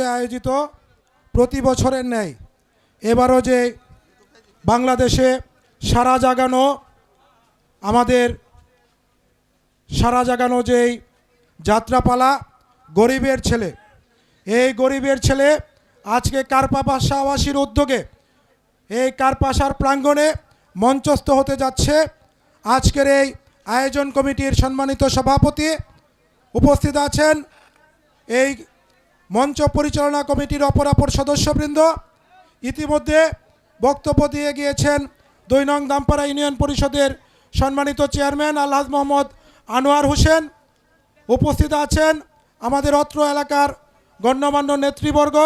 উদ্যোগে আয়োজিত প্রতি বছরের ন্যায়। এবারও যে বাংলাদেশে সারা জাগানো আমাদের সারা জাগানো যেই যাত্রাপালা, গরিবের ছেলে, এই গরিবের ছেলে আজকে কার্পাপাশা আবাসীর উদ্যোগে এই কার্পাসার প্রাঙ্গণে মঞ্চস্থ হতে যাচ্ছে। আজকের এই আয়োজন কমিটির সম্মানিত সভাপতি উপস্থিত আছেন এই মঞ্চ পরিচালনা কমিটির অপর অপর সদস্যবৃন্দ। ইতিমধ্যে বক্তব্য দিয়ে গিয়েছেন দুই নং দামপাড়া ইউনিয়ন পরিষদের সম্মানিত চেয়ারম্যান আলহাজ মোহাম্মদ আনোয়ার হোসেন। উপস্থিত আছেন আমাদের অত্র এলাকার গণ্যমান্য নেতৃবর্গ,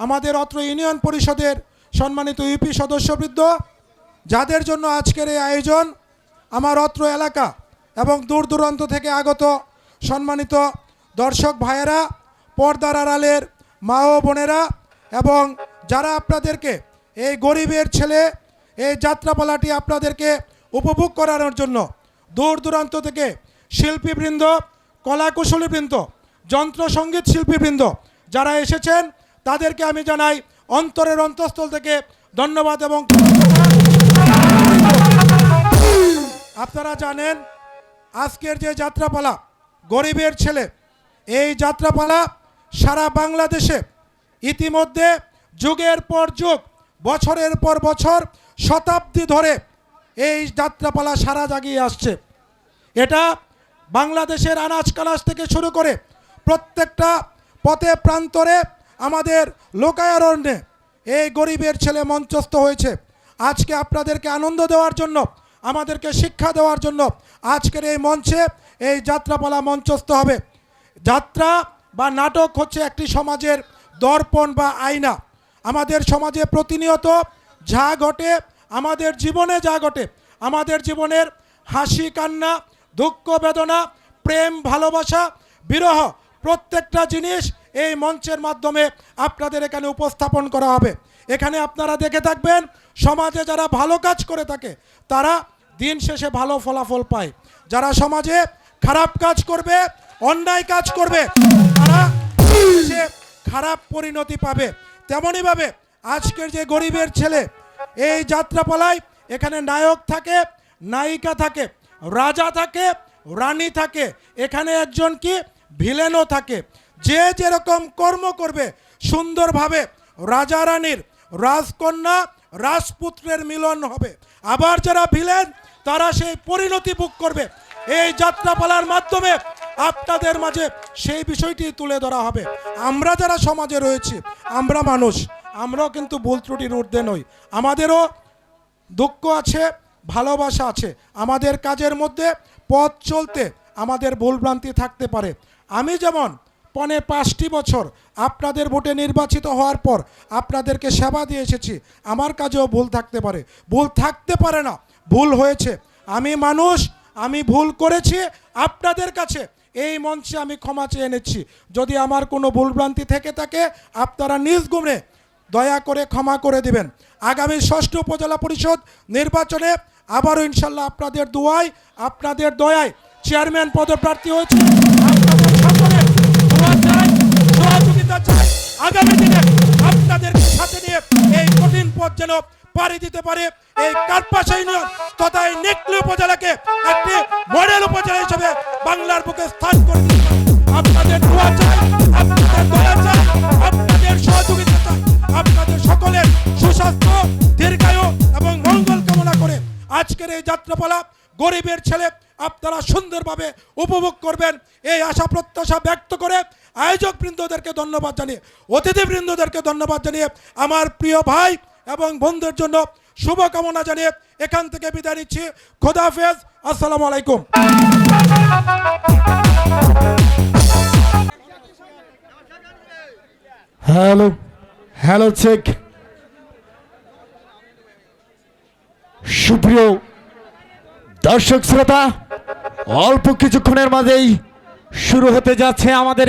আমাদের অত্র ইউনিয়ন পরিষদের সম্মানিত ইউপি সদস্যবৃন্দ। যাদের জন্য আজকের এই আয়োজন আমার অত্র এলাকা এবং দূর দূরান্ত থেকে আগত সম্মানিত দর্শক ভাইয়েরা পর্দার আড়ালের মা ও বোনেরা এবং যারা আপনাদেরকে এই গরিবের ছেলে, এই যাত্রাপালাটি আপনাদেরকে উপভোগ করানোর জন্য দূর দূরান্ত থেকে শিল্পীবৃন্দ, কলাকুশলীবৃন্দ, যন্ত্র সংগীত শিল্পীবৃন্দ যারা এসেছেন, তাদেরকে আমি জানাই অন্তরের অন্তঃস্থল থেকে ধন্যবাদ এবং আপনারা জানেন, আজকের যে যাত্রাপালা, গরিবের ছেলে, এই যাত্রাপালা সারা বাংলাদেশে ইতিমধ্যে যুগের পর যুগ, বছরের পর বছর, শতাব্দী ধরে এই যাত্রাপালা সারা জাগিয়ে আসছে। এটা বাংলাদেশের আনাজ কানাজ থেকে শুরু করে প্রত্যেকটা পথে প্রান্তরে আমাদের লোকায়রণ্যে এই গরিবের ছেলে মঞ্চস্থ হয়েছে। আজকে আপনাদেরকে আনন্দ দেওয়ার জন্য, আমাদেরকে শিক্ষা দেওয়ার জন্য আজকের এই মঞ্চে এই যাত্রাপালা মঞ্চস্থ হবে। যাত্রা বা নাটক হচ্ছে একটি সমাজের দর্পণ বা আয়না। আমাদের সমাজে প্রতিনিয়ত যা ঘটে, আমাদের জীবনে যা ঘটে, আমাদের জীবনের হাসি, কান্না, দুঃখ, বেদনা, প্রেম, ভালোবাসা, বিরহ, প্রত্যেকটা জিনিস এই মঞ্চের মাধ্যমে আপনাদের এখানে উপস্থাপন করা হবে। এখানে আপনারা দেখে থাকবেন, সমাজে যারা ভালো কাজ করে থাকে, তারা দিন শেষে ভালো ফলাফল পায়। যারা সমাজে খারাপ কাজ করবে অন্যায় কাজ করবে। তারা সে খারাপ পরিণতি পাবে। তেমনইভাবে আজকের যে গরিবের ছেলে, এই যাত্রাপালায় এখানে নায়ক থাকে, নায়িকা থাকে, রাজা থাকে, রানী থাকে। এখানে একজন কি? ভিলেনও থাকে। যে যেরকম কর্ম করবে, সুন্দরভাবে রাজা রানীর রাজকন্যা, রাজপুত্রের মিলন হবে। আবার যারা ভিলেন, তারা সেই পরিণতি ভোগ করবে। এই যাত্রাপালার মাধ্যমে আপনাদের মাঝে সেই বিষয়টি তুলে ধরা হবে। আমরা যারা সমাজে রয়েছি, আমরা মানুষ, আমরাও কিন্তু ভুল ত্রুটির ঊর্ধ্বে নই। আমাদেরও দুঃখ আছে, ভালোবাসা আছে। আমাদের কাজের মধ্যে পথ চলতে আমাদের ভুলভ্রান্তি থাকতে পারে। আমি যেমন পনে পাঁচটি বছর আপনাদের ভোটে নির্বাচিত হওয়ার পর আপনাদেরকে সেবা দিয়ে এসেছি, আমার কাজেও ভুল থাকতে পারে। ভুল থাকতে পারে না, ভুল হয়েছে। আমি মানুষ, আমি ভুল করেছি আপনাদের কাছে এই মঞ্চে আমি ক্ষমা চেয়ে এনেছি যদি আমার কোনো ভুলভ্রান্তি থেকে থাকে, আপনারা নিজ গুমে দয়া করে ক্ষমা করে দিবেন। আগামী ষষ্ঠ উপজেলা পরিষদ নির্বাচনে আবারও ইনশাল্লাহ আপনাদের দোয়ায়, আপনাদের দয়ায় চেয়ারম্যান পদপ্রার্থী হয়েছে। আগামী দিনে আপনাদের সাথে নিয়ে এই কঠিন পথ যেন পাড়ি দিতে পারে। এই কার্পাসা ইউনিয়ন তথা এই নেকলি উপজেলাকে একটি বাংলার বুকে স্থান করে আপনাদের দোয়া চাই, আপনাদের দয়া চাই, আপনাদের সহযোগিতা চাই, আপনাদের সকলের সুস্বাস্থ্য, দীর্ঘায়ু এবং মঙ্গল কামনা করে আজকের এই যাত্রাপালা গরিবের ছেলে আপনারা সুন্দরভাবে উপভোগ করবেন। এই আশা প্রত্যাশা ব্যক্ত করে আয়োজক বৃন্দদেরকে ধন্যবাদ জানিয়ে, অতিথিবৃন্দদেরকে ধন্যবাদ জানিয়ে আমার প্রিয় ভাই এবং বন্ধুদের জন্য শুভকামনা জানিয়ে এখান থেকে বিদায় নিচ্ছি। খোদাফেজ আসসালামু আলাইকুম। হ্যালো হ্যালো চেক সুপ্রিয় দর্শক শ্রোতা, অল্প কিছুক্ষণের মাঝেই শুরু হতে যাচ্ছে আমাদের